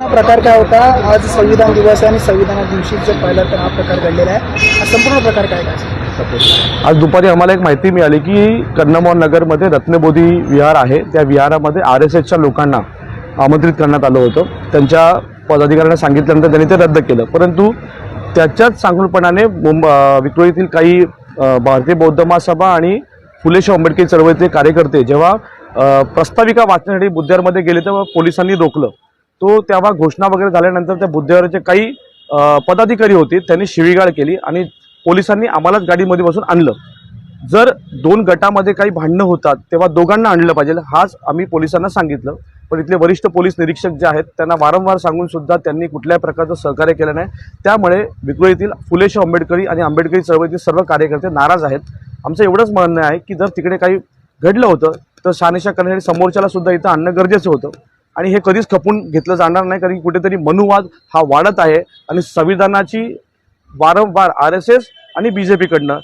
प्रकार काय होता? आज संविधान दिवस आहे आणि संविधाना दिवशी जर पाहिलं तर हा प्रकार घडलेला आहे. हा संपूर्ण प्रकार काय काय? आज दुपारी आम्हाला एक माहिती मिळाली की कन्नमोहन नगरमध्ये रत्नबोधी विहार आहे. त्या विहारामध्ये आर एस एसच्या लोकांना आमंत्रित करण्यात आलं होतं. त्यांच्या पदाधिकाऱ्यांना सांगितल्यानंतर त्यांनी ते रद्द केलं. परंतु त्याच्याच सांगूनपणाने मुंब विक्रोळीतील काही भारतीय बौद्ध महासभा आणि फुले शाहू आंबेडकर चळवळीतले कार्यकर्ते जेव्हा प्रस्ताविका वाचण्यासाठी बुद्ध्यारमध्ये गेले तेव्हा पोलिसांनी रोखलं. तो तेव्हा घोषणा वगैरे झाल्यानंतर त्या बुद्धेवरचे काही पदाधिकारी होते त्यांनी शिवीगाळ केली आणि पोलिसांनी आम्हालाच गाडीमध्ये बसून आणलं. जर दोन गटामध्ये काही भांडणं होतात तेव्हा दोघांना आणलं पाहिजे हाच आम्ही पोलिसांना सांगितलं. पण इथले वरिष्ठ पोलीस निरीक्षक जे आहेत त्यांना वारंवार सांगून सुद्धा त्यांनी कुठल्याही प्रकारचं सहकार्य केलं नाही. त्यामुळे विक्रोळीतील फुले आंबेडकरी आणि आंबेडकरी चळवळीतील सर्व कार्यकर्ते नाराज आहेत. आमचं एवढंच म्हणणं आहे की जर तिकडे काही घडलं होतं तर शहानिशा करण्यासाठी समोरच्याला सुद्धा इथं आणणं गरजेचं होतं. आणि हे कधीच खपून घेतलं जाणार नाही कारण की कुठेतरी मनुवाद हा वाढत आहे आणि संविधानाची वारंवार आर एस एस आणि बी जे पीकडनं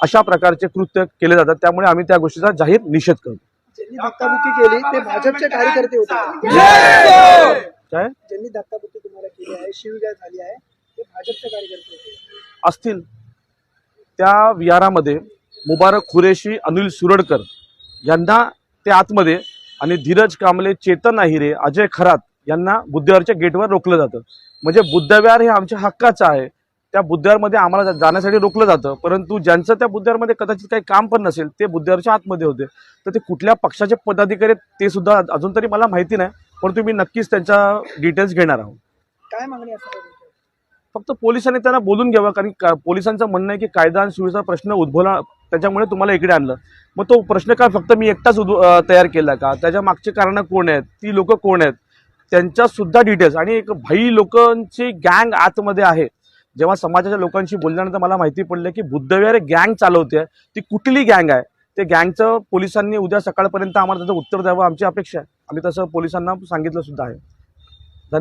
अशा प्रकारचे कृत्य केले जातात. त्यामुळे आम्ही त्या गोष्टीचा जाहीर निषेध करतो. ज्यांनी धक्काबुक्की केली ते भाजपचे कार्यकर्ते होते. काय? ज्यांनी धक्काबुक्की तुम्हाला केली आहे शिवजय झाली आहे ते भाजपचे कार्यकर्ते होते. असतील त्या विहारामध्ये मुबारक खुरेशी अनिल सुरडकर यांना ते आतमध्ये आणि धीरज कांबळे चेतन अहिरे अजय खरात यांना बुद्धविहारच्या गेटवर रोखलं जातं. म्हणजे बुद्धविहार हे आमच्या हक्काचं आहे. त्या बुद्धविहारमध्ये आम्हाला जा- जाण्यासाठी रोखलं जातं. परंतु ज्यांचं त्या बुद्धविहारमध्ये कदाचित काही काम पण नसेल ते बुद्धविहारच्या आतमध्ये होते. तर ते कुठल्या पक्षाचे पदाधिकारी ते सुद्धा अजून तरी मला माहिती नाही. परंतु मी नक्कीच त्यांच्या डिटेल्स घेणार आहोत. काय मागणी? फक्त पोलिसांनी त्यांना बोलून घ्यावं. कारण पोलिसांचं म्हणणं आहे की कायदा आणि सुव्यवस्था प्रश्न उद्भवला त्याच्यामुळे तुम्हाला इकडे आणलं. मग तो प्रश्न काय फक्त मी एकटाच उद तयार केला का? त्याच्या मागचे कारणं कोण आहेत? ती लोक कोण आहेत? त्यांच्यासुद्धा डिटेल्स आणि एक भाई लोकांची गँग आतमध्ये आहे. जेव्हा समाजाच्या लोकांशी बोलल्यानंतर मला माहिती पडलं की बुद्धविहार गँग चालवते. ती कुठली गँग आहे? ते गँगचं पोलिसांनी उद्या सकाळपर्यंत आम्हाला त्याचं उत्तर द्यावं आमची अपेक्षा आहे. आम्ही तसं पोलिसांना सांगितलं सुद्धा आहे.